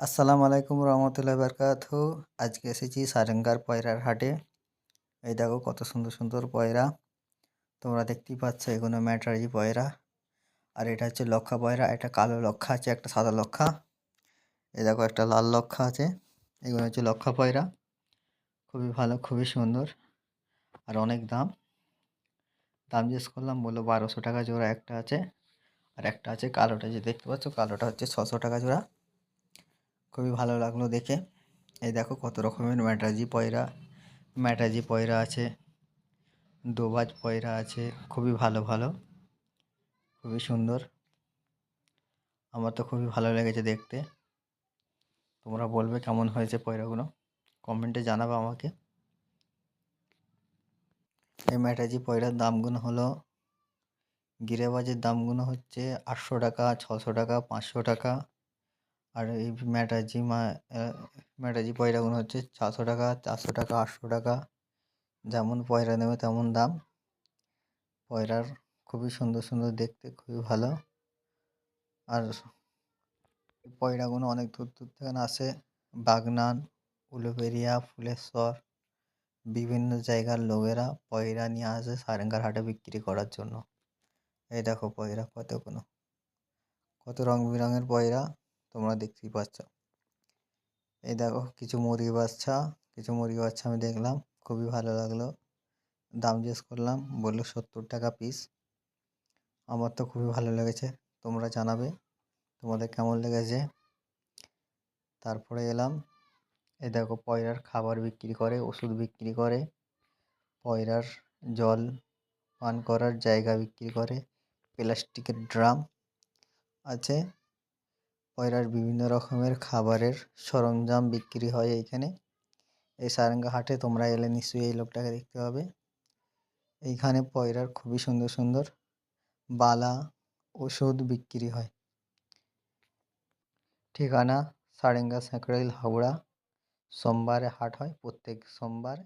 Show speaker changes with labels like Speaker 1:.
Speaker 1: আসসালামু আলাইকুম রহমতুল্লাহ বরকাত আজকে এসেছি সারেঙ্গার পয়রার হাটে। এই দেখো কত সুন্দর সুন্দর পয়রা। তোমরা দেখতেই পাচ্ছ এগুলো ম্যাটারি পয়রা। আর এটা হচ্ছে লক্ষা পয়রা, এটা কালো লক্ষা আছে, একটা সাদা লক্ষা। এই দেখো একটা লাল লক্ষা আছে, এগুলো হচ্ছে লক্ষা পয়রা। খুবই ভালো, খুবই সুন্দর। আর অনেক দাম। দাম জিজ্ঞেস করলাম, বলল বারোশো টাকা জোড়া একটা আছে। আর একটা আছে কালোটা যে দেখতে পাচ্ছ কালোটা হচ্ছে ছশো টাকা জোড়া। খুবই ভালো লাগল দেখে। এই দেখো কত রকমের ম্যাটাজি পয়রা ম্যাটাজি পয়রা আছে, দোবাজ পয়রা আছে, খুবই ভালো ভালো, খুবই সুন্দর। আমার তো খুবই ভালো লেগেছে দেখতে। তোমরা বলবে কেমন হয়েছে পয়রাগুলো? কমেন্টে জানাবে আমাকে। এই ম্যাটাজি পয়রার দামগুলো হলো, গিরেবাজের দামগুলো হচ্ছে আটশো টাকা, ছশো টাকা, পাঁচশো টাকা আর এই ম্যাটাজি মা ম্যাটাজি পয়রাগুলো হচ্ছে চারশো টাকা চারশো টাকা, আটশো টাকা। যেমন পয়রা নেবে তেমন দাম। পয়রার খুবই সুন্দর সুন্দর দেখতে, খুবই ভালো। আর পয়রাগুলো অনেক দূর দূর থেকে আসে। বাগনান, উলুবেরিয়া, ফুলেশ্বর, বিভিন্ন জায়গার লোকেরা পয়রা নিয়ে আসে সারেঙ্গার হাটে বিক্রি করার জন্য। এই দেখো পয়রা কতগুলো। কত রং বেরঙের পয়রা। তোমরা দেখতেই পাচ্ছ। এই দেখো কিছু মুরগি বাচ্চা, কিছু মুরগি বাচ্চা আমি দেখলাম, খুবই ভালো লাগল। দাম জিজ্ঞেস করলাম, বলল সত্তর টাকা পিস আমার তো খুবই ভালো লেগেছে, তোমরা জানাবে, তোমাদের কেমন লেগেছে? তারপরে এলাম এ দেখো পয়রার খাবার বিক্রি করে, ওষুধ বিক্রি করে, পয়রার জল পান করার জায়গা বিক্রি করে, প্লাস্টিকের ড্রাম আছে। পয়রার বিভিন্ন রকমের খাবারের সরঞ্জাম বিক্রি হয় এইখানে। এই সারেঙ্গা হাটে তোমরা এলে নিশ্চয়ই এই লোকটাকে দেখতে পাবে। এইখানে পয়রার খুবই সুন্দর সুন্দর বালা ওষুধ বিক্রি হয়। ঠিকানা সারেঙ্গা স্যাঁকড়াইল হাওড়া। সোমবারে হাট হয়, প্রত্যেক সোমবার